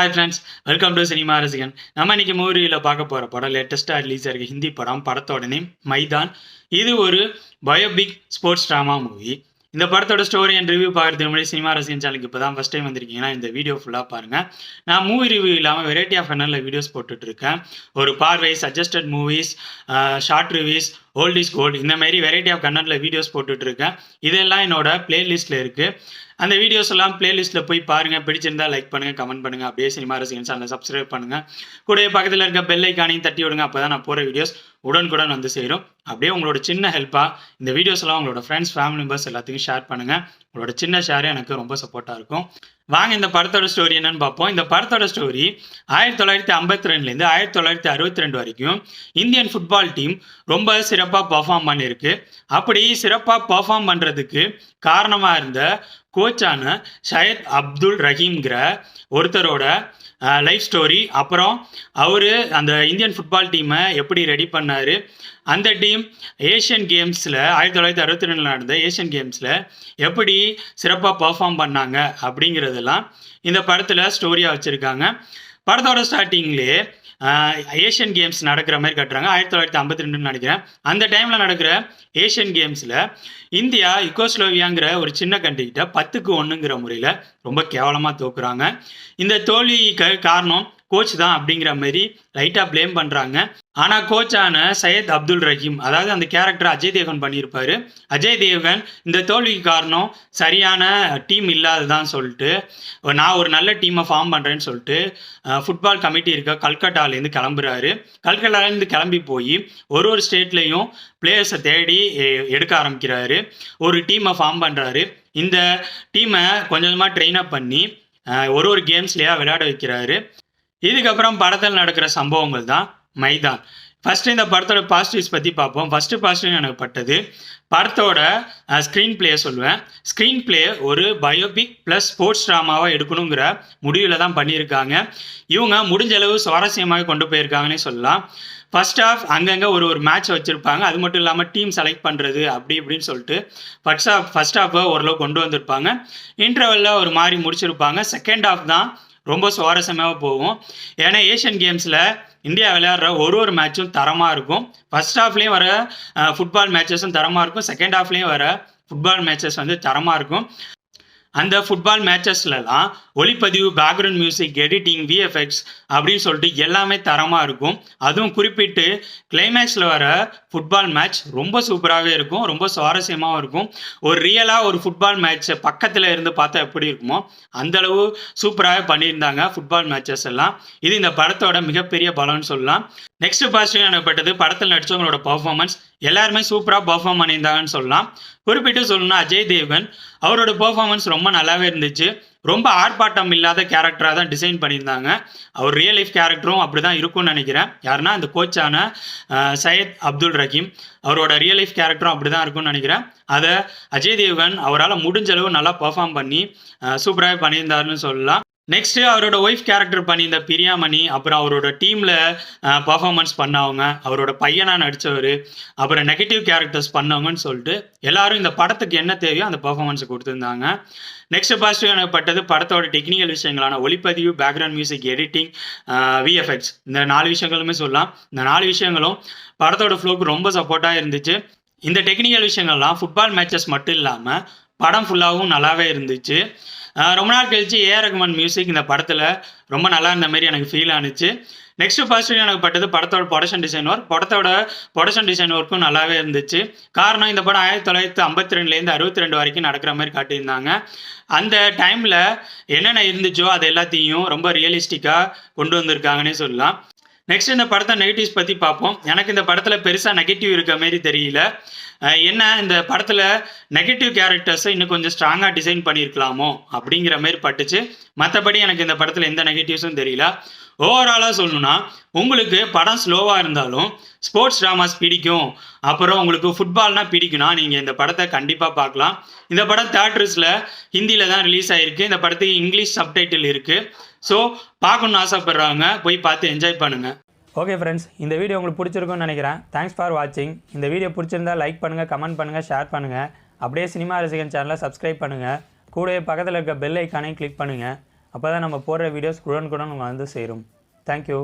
Hi friends welcome to cinema Rasigan நம்ம இன்னைக்கு மூவியில் பார்க்க போகிற படம் லேட்டஸ்ட்டாக ரிலீஸ் ஆகிருக்க ஹிந்தி படம் படத்தோட நேம் மைதான். இது ஒரு பயோபிக் ஸ்போர்ட்ஸ் ட்ராமா மூவி இந்த படத்தோட ஸ்டோரி அண்ட் ரிவ்யூ பார்க்கறதுக்கு முன்னாடி சினிமா ரசிகன் சேனலுக்கு இப்போ தான் ஃபஸ்ட் டைம் வந்திருக்கீங்கன்னா இந்த வீடியோ ஃபுல்லாக பாருங்கள் நான் மூவி ரிவ்யூ இல்லாமல் வெரைட்டி ஆஃப் கனலில் வீடியோஸ் போட்டுட்ருக்கேன் ஒரு பார்வை suggested movies short reviews old is gold இந்த மாதிரி வெரைட்டி ஆஃப் கன்னடில் வீடியோஸ் போட்டுட்ருக்கேன். இதெல்லாம் என்னோட பிளேலிஸ்ட்டில் இருக்குது அந்த வீடியோஸ் எல்லாம் பிளேலிஸ்ட்டில் போய் பாருங்கள் பிடிச்சிருந்தா லைக் பண்ணுங்கள் கமெண்ட் பண்ணுங்கள் அப்படியே சினிமா ரசிகன் சேனலை சப்ஸ்கிரைப் பண்ணுங்கள் கூடவே பக்கத்தில் இருக்க பெல் ஐக்கானையும் தட்டி விடுங்க. அப்போ தான் நான் போகிற வீடியோஸ் உடனுக்குடன் வந்து சேரும். அப்படியே உங்களோட சின்ன ஹெல்ப்பாக இந்த வீடியோஸ் எல்லாம் உங்களோட ஃப்ரெண்ட்ஸ் ஃபேமிலி மெம்பர்ஸ் எல்லாத்துக்கும் ஷேர் பண்ணுங்கள் உங்களோட சின்ன ஷேர் எனக்கு ரொம்ப சப்போர்ட்டாக இருக்கும். வாங்க இந்த படத்தோட ஸ்டோரி என்னன்னு பார்ப்போம். இந்த படத்தோட ஸ்டோரி ஆயிரத்தி தொள்ளாயிரத்தி ஐம்பத்தி ரெண்டுலேருந்து ஆயிரத்தி தொள்ளாயிரத்தி அறுபத்தி ரெண்டு வரைக்கும் இந்தியன் ஃபுட்பால் டீம் ரொம்ப சிறப்பாக பர்ஃபார்ம் பண்ணியிருக்கு. அப்படி சிறப்பாக பர்ஃபார்ம் பண்ணுறதுக்கு காரணமாக இருந்த கோச்சான ஷயத் அப்துல் ரஹீம்ங்கிற ஒருத்தரோட லைஃப் ஸ்டோரி அப்புறம் அவர் அந்த இந்தியன் ஃபுட்பால் டீமை எப்படி ரெடி பண்ணார்? அந்த டீம் ஏஷியன் கேம்ஸில் ஆயிரத்தி தொள்ளாயிரத்தி அறுபத்தி ரெண்டில் நடந்த ஏஷியன் கேம்ஸில் எப்படி சிறப்பாக பர்ஃபார்ம் பண்ணாங்க அப்படிங்கிறதெல்லாம் இந்த படத்தில் ஸ்டோரியாக வச்சுருக்காங்க. படத்தோட ஸ்டார்டிங்லேயே ஏஷியன் கேம்ஸ் நடக்கிற மாதிரி கட்டுறாங்க. ஆயிரத்தி தொள்ளாயிரத்தி ஐம்பத்தி ரெண்டுன்னு நினைக்கிறேன். அந்த டைமில் நடக்கிற ஏஷியன் கேம்ஸில் இந்தியா யுகோஸ்லோவியாங்கிற ஒரு சின்ன கண்ட்ரிகிட்ட பத்துக்கு ஒன்றுங்கிற முறையில் ரொம்ப கேவலமாக தோக்குறாங்க. இந்த தோல்விக்கு காரணம் கோச் தான் அப்படிங்கிற மாதிரி லைட்டாக ப்ளேம் பண்ணுறாங்க ஆனால் கோச்சான சையத் அப்துல் ரஹீம் அதாவது அந்த கேரக்டர் அஜய் தேவன் பண்ணியிருப்பாரு. அஜய் தேவன் இந்த தோல்விக்கு காரணம் சரியான டீம் இல்லாததான் சொல்லிட்டு நான் ஒரு நல்ல டீமை ஃபார்ம் பண்ணுறேன்னு சொல்லிட்டு ஃபுட்பால் கமிட்டி இருக்க கல்கட்டாலேருந்து கிளம்புறாரு. கல்கட்டாலேருந்து கிளம்பி போய் ஒரு ஒரு ஸ்டேட்லேயும் பிளேயர்ஸை தேடி எடுக்க ஆரம்பிக்கிறாரு. ஒரு டீமை ஃபார்ம் பண்ணுறாரு இந்த டீமை கொஞ்சமாக ட்ரெயின் அப் பண்ணி ஒரு ஒரு கேம்ஸ்லேயே விளையாட வைக்கிறாரு. இதுக்கப்புறம் படத்தில் நடக்கிற சம்பவங்கள் தான் மைதான். ஃபஸ்ட்டு இந்த படத்தோட பாசிட்டிவ்ஸ் பற்றி பார்ப்போம். ஃபஸ்ட்டு பாசிட்டிவ் எனக்கு பட்டது. படத்தோட ஸ்க்ரீன் பிளேயை சொல்லுவேன். ஸ்க்ரீன் பிளே ஒரு பயோபிக் ப்ளஸ் ஸ்போர்ட்ஸ் ட்ராமாவாக எடுக்கணுங்கிற முடிவில் தான் பண்ணியிருக்காங்க. இவங்க முடிஞ்ச அளவு சுவாரஸ்யமாக கொண்டு போயிருக்காங்கன்னே சொல்லலாம். ஃபர்ஸ்ட் ஆஃப் அங்கங்கே ஒரு ஒரு மேட்ச் வச்சுருப்பாங்க. அது மட்டும் இல்லாமல் டீம் செலக்ட் பண்ணுறது அப்படி இப்படின்னு சொல்லிட்டு ஃபர்ஸ்ட் ஆஃப் ஃபர்ஸ்ட் ஆஃபை ஓரளவு கொண்டு வந்திருப்பாங்க. இன்டர்வலில் ஒரு மாதிரி முடிச்சிருப்பாங்க. செகண்ட் ஆஃப் தான் ரொம்ப சுவாரஸ்யமாக போகும். ஏன்னா ஏஷியன் கேம்ஸில் இந்தியா விளையாடுற ஒரு ஒரு மேட்சும் தரமாக இருக்கும். ஃபர்ஸ்ட் ஹாஃப்லேயும் வர ஃபுட்பால் மேட்சஸும் தரமாக இருக்கும். செகண்ட் ஹாஃப்லேயும் வர ஃபுட்பால் மேட்சஸ் வந்து தரமாக இருக்கும். அந்த ஃபுட்பால் மேட்சஸ்லலாம் ஒளிப்பதிவு பேக்ரவுண்ட் மியூசிக் எடிட்டிங் விஎஃப்எக்ஸ் அப்படின்னு சொல்லிட்டு எல்லாமே தரமாக இருக்கும். அதுவும் குறிப்பிட்டு கிளைமேக்ஸில் வர ஃபுட்பால் மேட்ச் ரொம்ப சூப்பராகவே இருக்கும். ரொம்ப சுவாரஸ்யமாகவும் இருக்கும். ஒரு ரியலாக ஒரு ஃபுட்பால் மேட்ச்சை பக்கத்தில் இருந்து பார்த்தா எப்படி இருக்குமோ அந்தளவு சூப்பராகவே பண்ணியிருந்தாங்க ஃபுட்பால் மேட்சஸ் எல்லாம். இது இந்த படத்தோட மிகப்பெரிய பலம்னு சொல்லலாம். நெக்ஸ்ட் பாசிட்டிவ் எனப்பட்டது படத்தில் நடித்தவங்களோட பர்ஃபார்மன்ஸ் எல்லாருமே சூப்பராக பர்ஃபார்ம் பண்ணியிருந்தாங்கன்னு சொல்லலாம். குறிப்பிட்டு சொல்லணும்னா அஜய் தேவன் அவரோட பர்ஃபார்மன்ஸ் ரொம்ப நல்லாவே இருந்துச்சு. ரொம்ப ஆர்ப்பாட்டம் இல்லாத கேரக்டராக தான் டிசைன் பண்ணியிருந்தாங்க. அவர் ரியல் லைஃப் கேரக்டரும் அப்படி தான் இருக்கும்னு நினைக்கிறேன். யாருன்னா அந்த கோச்சான சையத் அப்துல் ரஹீம். அவரோட ரியல் லைஃப் கேரக்டரும் அப்படி தான் இருக்கும்னு நினைக்கிறேன். அதை அஜய் தேவன் அவரால் முடிஞ்ச அளவு நல்லா பர்ஃபார்ம் பண்ணி சூப்பராகவே பண்ணியிருந்தாருன்னு சொல்லலாம். நெக்ஸ்ட்டு அவரோட ஒய்ஃப் கேரக்டர் பண்ணியிருந்த பிரியாமணி அப்புறம் அவரோட டீமில் பர்ஃபார்மன்ஸ் பண்ணவங்க அவரோட பையனாக நடித்தவர் அப்புறம் நெகட்டிவ் கேரக்டர்ஸ் பண்ணவங்கன்னு சொல்லிட்டு எல்லாரும் இந்த படத்துக்கு என்ன தேவையோ அந்த பர்ஃபார்மன்ஸை கொடுத்துருந்தாங்க. நெக்ஸ்ட் பாசிட்டிவ் எனப்பட்டது படத்தோட டெக்னிக்கல் விஷயங்களான ஒளிப்பதிவு பேக்ரவுண்ட் மியூசிக் எடிட்டிங் விஎஃப்எக்ஸ் இந்த நாலு விஷயங்களுமே சொல்லலாம். இந்த நாலு விஷயங்களும் படத்தோட ஃப்ளோக்கு ரொம்ப சப்போர்ட்டாக இருந்துச்சு. இந்த டெக்னிக்கல் விஷயங்கள்லாம் ஃபுட்பால் மேட்சஸ் மட்டும் இல்லாமல் படம் ஃபுல்லாகவும் நல்லாவே இருந்துச்சு. ரொம்ப நாள் கழிச்சு ஏ. ரகுமான் மியூசிக் இந்த படத்தில் ரொம்ப நல்லா இருந்த மாதிரி எனக்கு ஃபீல் ஆனிச்சு. நெக்ஸ்ட் ஃபர்ஸ்ட் எனக்கு பட்டது படத்தோட ப்ரொடக்ஷன் டிசைன் ஒர்க் படத்தோட ப்ரொடக்ஷன் டிசைன் ஒர்க்கும் நல்லாவே இருந்துச்சு. காரணம் இந்த படம் ஆயிரத்தி தொள்ளாயிரத்தி ஐம்பத்தி ரெண்டுலேருந்து அறுபத்தி ரெண்டு வரைக்கும் நடக்கிற மாதிரி காட்டியிருந்தாங்க. அந்த டைமில் என்னென்ன இருந்துச்சோ அது எல்லாத்தையும் ரொம்ப ரியலிஸ்டிக்காக கொண்டு வந்திருக்காங்கன்னே சொல்லலாம். நெக்ஸ்ட் இந்த படத்தை நெகட்டிவ்ஸ் பற்றி பார்ப்போம். எனக்கு இந்த படத்தில் பெருசாக நெகட்டிவ் இருக்க மாரி தெரியல. என்ன இந்த படத்தில் நெகட்டிவ் கேரக்டர்ஸை இன்னும் கொஞ்சம் ஸ்ட்ராங்காக டிசைன் பண்ணியிருக்கலாமோ அப்படிங்கிற மாரி பட்டுச்சு. மற்றபடி எனக்கு இந்த படத்தில் எந்த நெகட்டிவ்ஸும் தெரியல. ஓவராலாக சொல்லணும்னா உங்களுக்கு படம் ஸ்லோவாக இருந்தாலும் ஸ்போர்ட்ஸ் ட்ராமாஸ் பிடிக்கும். அப்புறம் உங்களுக்கு ஃபுட்பால்னா பிடிக்கும்னா நீங்கள் இந்த படத்தை கண்டிப்பாக பார்க்கலாம். இந்த படம் தேட்டர்ஸில் ஹிந்தியில் தான் ரிலீஸ் ஆகிருக்கு இந்த படத்துக்கு இங்கிலீஷ் சப்டைட்டில் இருக்குது ஸோ பார்க்கணுன்னு ஆசைப்பட்றவங்க போய் பார்த்து என்ஜாய் பண்ணுங்கள் ஓகே ஃப்ரெண்ட்ஸ் இந்த வீடியோ உங்களுக்கு பிடிச்சிருக்கும்னு நினைக்கிறேன். தேங்க்ஸ் ஃபார் வாட்சிங் இந்த வீடியோ பிடிச்சிருந்தா லைக் பண்ணுங்கள் கமெண்ட் பண்ணுங்கள் ஷேர் பண்ணுங்கள் அப்படியே சினிமா ரசிகன் சேனலை சப்ஸ்கிரைப் பண்ணுங்கள் கூடவே பக்கத்தில் இருக்க பெல் ஐக்கானையும் கிளிக் பண்ணுங்கள் அப்போ தான் நம்ம போடுற வீடியோஸ் உடனுக்குடன் உங்கள் வந்து சேரும். தேங்க்யூ